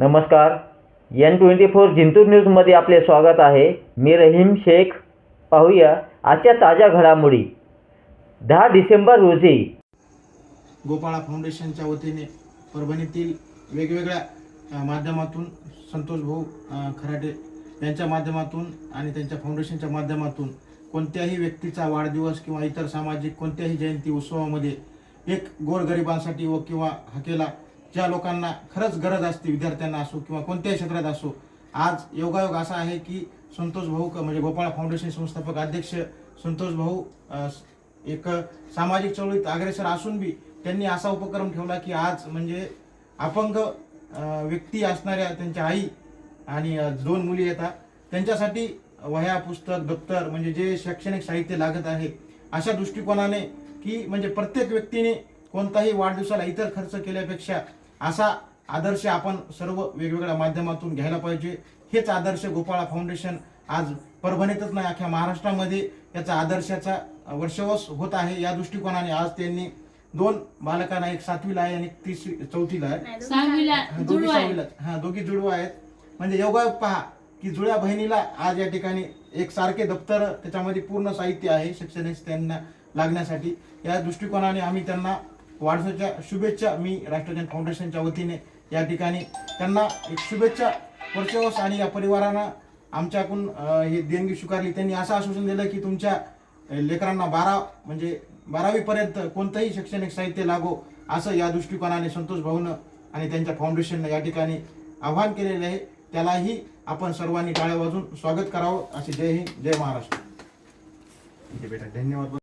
नमस्कार. N twenty four Jintur न्यूजमध्ये आपले स्वागत आहे. मी रहीम शेख. पाहूया आजच्या ताज्या घडामोडी. दहा डिसेंबर रोजी गोपाळा फाउंडेशनच्या वतीने परभणीतील वेगवेगळ्या माध्यमातून संतोष भाऊ खराटे यांच्या माध्यमातून आणि त्यांच्या फाउंडेशनच्या माध्यमातून कोणत्याही व्यक्तीचा वाढदिवस किंवा इतर सामाजिक कोणत्याही जयंती उत्सवामध्ये एक गोरगरिबांसाठी व किंवा हकेला ज्या लोकांना खरंच गरज असते विद्यार्थ्यांना असो किंवा कोणत्याही क्षेत्रात असो आज योगायोग असा आहे की संतोष भाऊ क- म्हणजे गोपाळ फाउंडेशन संस्थापक अध्यक्ष संतोष भाऊ एक सामाजिक चळवळीत अग्रेसर असून बी त्यांनी असा उपक्रम ठेवला की आज म्हणजे अपंग व्यक्ती असणाऱ्या त्यांच्या आई आणि दोन मुली येतात. त्यांच्यासाठी वह्या पुस्तक दप्तर म्हणजे जे शैक्षणिक साहित्य लागत आहे अशा दृष्टिकोनाने की म्हणजे प्रत्येक व्यक्तीने कोणताही वाढदिवसाला इतर खर्च केल्यापेक्षा असा आदर्श आपण सर्व वेगवेगळ्या माध्यमातून घ्यायला पाहिजे. हेच आदर्श गोपाळा फाउंडेशन आज परभणीतच नाही अख्ख्या महाराष्ट्रामध्ये याचा आदर्शाचा वर्षवस होत आहे. या दृष्टिकोनाने आज त्यांनी दोन बालकांना एक सातवीला आहे आणि एक तिसरी चौथीला आहे. हा, दोघी. सहावीला हा दोघी जुळवा आहेत. म्हणजे योगायोग पहा की जुळ्या बहिणीला आज या ठिकाणी एक सारखे दप्तर त्याच्यामध्ये पूर्ण साहित्य आहे शैक्षणिक त्यांना लागण्यासाठी. या दृष्टिकोनाने आम्ही त्यांना वाढदिवसाच्या शुभेच्छा मी राष्ट्रजन फाउंडेशनच्या वतीने या ठिकाणी त्यांना एक शुभेच्छा वर्षवस आणि या परिवारानं आमच्याकडून हे देणगी स्वीकारली. त्यांनी असं आश्वासन दिलं की तुमच्या लेकरांना बारा म्हणजे बारावीपर्यंत कोणतंही शैक्षणिक साहित्य लागो असं या दृष्टिकोनाने संतोष भाऊनं आणि त्यांच्या फाउंडेशननं या ठिकाणी आव्हान केलेलं आहे. त्यालाही आपण सर्वांनी टाळ्या वाजून स्वागत करावं असे जय हिंद जय महाराष्ट्र. बेटा धन्यवाद.